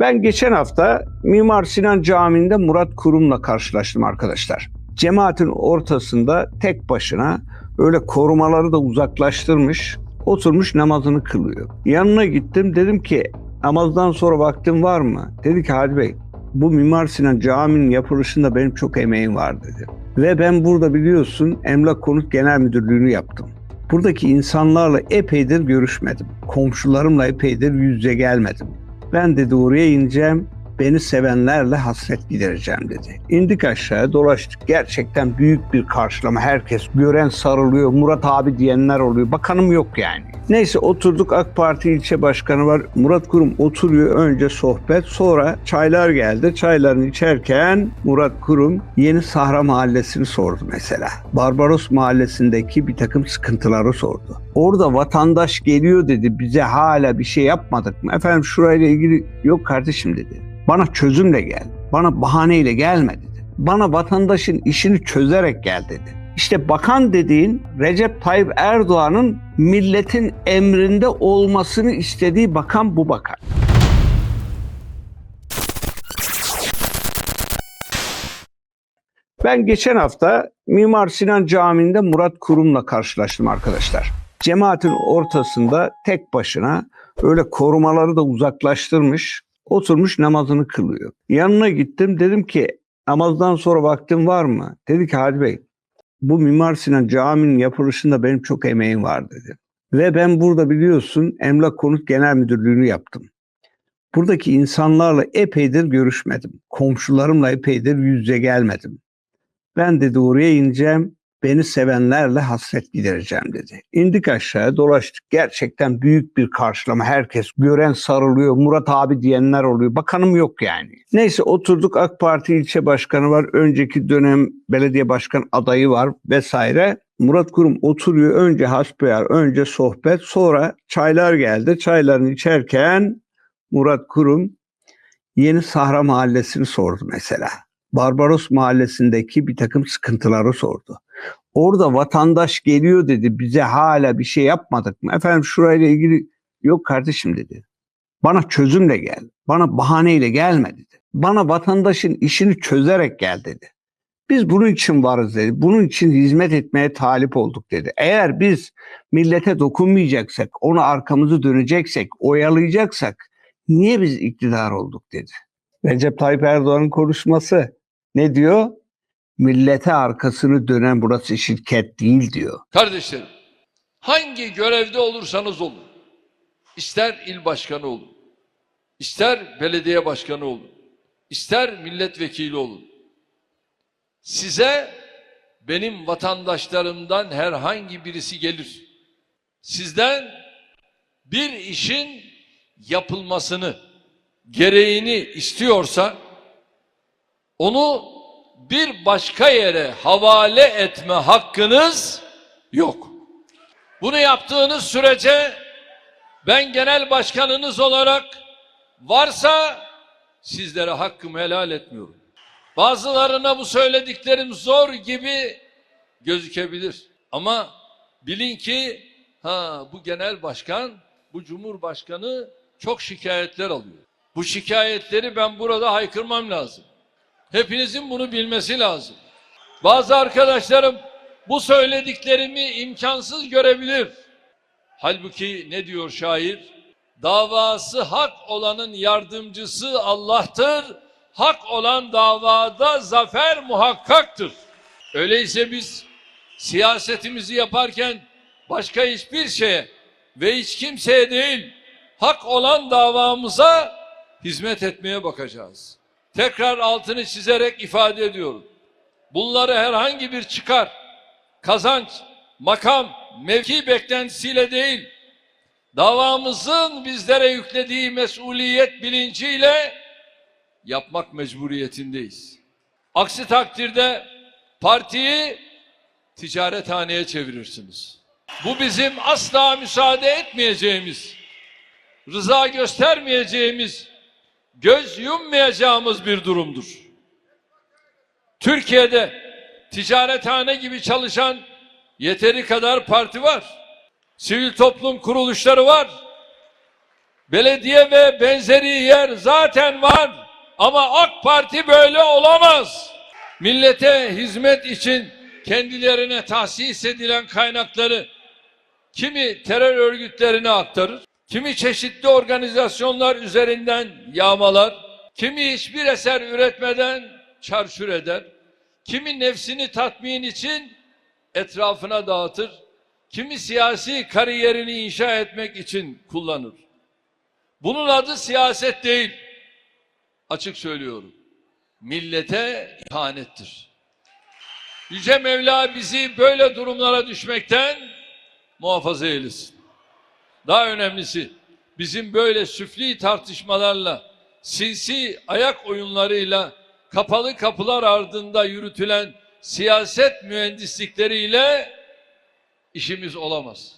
Ben geçen hafta Mimar Sinan Camii'nde Murat Kurum'la karşılaştım arkadaşlar. Cemaatin ortasında tek başına öyle korumaları da uzaklaştırmış, oturmuş namazını kılıyor. Yanına gittim dedim ki namazdan sonra vaktin var mı? Dedi ki Hadi Bey bu Mimar Sinan Camii'nin yapılışında benim çok emeğim var dedi. Ve ben burada biliyorsun Emlak Konut Genel Müdürlüğü'nü yaptım. Buradaki insanlarla epeydir görüşmedim. Komşularımla epeydir yüz yüze gelmedim. Ben dedi oraya ineceğim, beni sevenlerle hasret gidereceğim dedi. İndik aşağıya dolaştık. Gerçekten büyük bir karşılama. Herkes gören sarılıyor. Murat abi diyenler oluyor. Bakanım yok yani. Neyse oturduk AK Parti ilçe başkanı var. Murat Kurum oturuyor. Önce sohbet sonra çaylar geldi. Çaylarını içerken Murat Kurum Yeni Sahra Mahallesi'ni sordu mesela. Barbaros Mahallesi'ndeki bir takım sıkıntıları sordu. Orada vatandaş geliyor dedi bize hala bir şey yapmadık mı? Efendim şurayla ilgili yok kardeşim dedi. Bana çözümle gel. Bana bahaneyle gelme dedi. Bana vatandaşın işini çözerek gel dedi. İşte bakan dediğin Recep Tayyip Erdoğan'ın milletin emrinde olmasını istediği bakan bu bakan. Ben geçen hafta Mimar Sinan Camii'nde Murat Kurum'la karşılaştım arkadaşlar. Cemaatin ortasında tek başına öyle korumaları da uzaklaştırmış, oturmuş namazını kılıyor. Yanına gittim dedim ki namazdan sonra vaktin var mı? Dedi ki Hadi Bey bu Mimar Sinan Camii'nin yapılışında benim çok emeğim var dedi. Ve ben burada biliyorsun Emlak Konut Genel Müdürlüğü'nü yaptım. Buradaki insanlarla epeydir görüşmedim. Komşularımla epeydir yüz yüze gelmedim. Ben dedi oraya ineceğim, beni sevenlerle hasret gidereceğim dedi. İndik aşağıya dolaştık. Gerçekten büyük bir karşılama. Herkes gören sarılıyor. Murat abi diyenler oluyor. Bakanım yok yani. Neyse oturduk AK Parti ilçe başkanı var. Önceki dönem belediye başkan adayı var vesaire. Murat Kurum oturuyor. Önce hasbihal, önce sohbet. Sonra çaylar geldi. Çaylarını içerken Murat Kurum Yeni Sahra Mahallesi'ni sordu mesela. Barbaros Mahallesi'ndeki bir takım sıkıntıları sordu. Orada vatandaş geliyor dedi bize hala bir şey yapmadık mı? Efendim şurayla ilgili yok kardeşim dedi. Bana çözümle gel. Bana bahaneyle gelme dedi. Bana vatandaşın işini çözerek gel dedi. Biz bunun için varız dedi. Bunun için hizmet etmeye talip olduk dedi. Eğer biz millete dokunmayacaksak, ona arkamızı döneceksek, oyalayacaksak niye biz iktidar olduk dedi. Recep Tayyip Erdoğan'ın konuşması ne diyor? Millete arkasını dönen burası şirket değil diyor. Kardeşlerim, hangi görevde olursanız olun, ister il başkanı olun, ister belediye başkanı olun, ister milletvekili olun, size benim vatandaşlarımdan herhangi birisi gelir, sizden bir işin yapılmasını, gereğini istiyorsa, onu bir başka yere havale etme hakkınız yok. Bunu yaptığınız sürece ben genel başkanınız olarak varsa sizlere hakkımı helal etmiyorum. Bazılarına bu söylediklerim zor gibi gözükebilir. Ama bilin ki ha bu genel başkan, bu cumhurbaşkanı çok şikayetler alıyor. Bu şikayetleri ben burada haykırmam lazım. Hepinizin bunu bilmesi lazım. Bazı arkadaşlarım bu söylediklerimi imkansız görebilir. Halbuki ne diyor şair? Davası hak olanın yardımcısı Allah'tır. Hak olan davada zafer muhakkaktır. Öyleyse biz siyasetimizi yaparken başka hiçbir şeye ve hiç kimseye değil hak olan davamıza hizmet etmeye bakacağız. Tekrar altını çizerek ifade ediyorum. Bunları herhangi bir çıkar, kazanç, makam, mevki beklentisiyle değil, davamızın bizlere yüklediği mesuliyet bilinciyle yapmak mecburiyetindeyiz. Aksi takdirde partiyi ticarethaneye çevirirsiniz. Bu bizim asla müsaade etmeyeceğimiz, rıza göstermeyeceğimiz göz yummayacağımız bir durumdur. Türkiye'de ticarethane gibi çalışan yeteri kadar parti var. Sivil toplum kuruluşları var. Belediye ve benzeri yer zaten var. Ama AK Parti böyle olamaz. Millete hizmet için kendilerine tahsis edilen kaynakları kimi terör örgütlerine aktarır, kimi çeşitli organizasyonlar üzerinden yağmalar, kimi hiçbir eser üretmeden çarşur eder, kimi nefsini tatmin için etrafına dağıtır, kimi siyasi kariyerini inşa etmek için kullanır. Bunun adı siyaset değil. Açık söylüyorum. Millete ihanettir. Yüce Mevla bizi böyle durumlara düşmekten muhafaza eylesin. Daha önemlisi bizim böyle süfli tartışmalarla, sinsi ayak oyunlarıyla, kapalı kapılar ardında yürütülen siyaset mühendislikleriyle işimiz olamaz.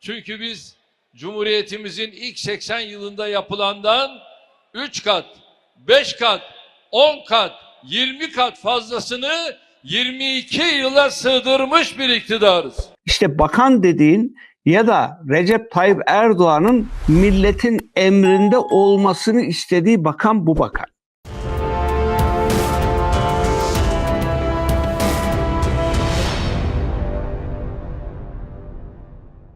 Çünkü biz Cumhuriyetimizin ilk 80 yılında yapılandan 3 kat, 5 kat, 10 kat, 20 kat fazlasını 22 yıla sığdırmış bir iktidarız. İşte bakan dediğin ya da Recep Tayyip Erdoğan'ın milletin emrinde olmasını istediği bakan bu bakan.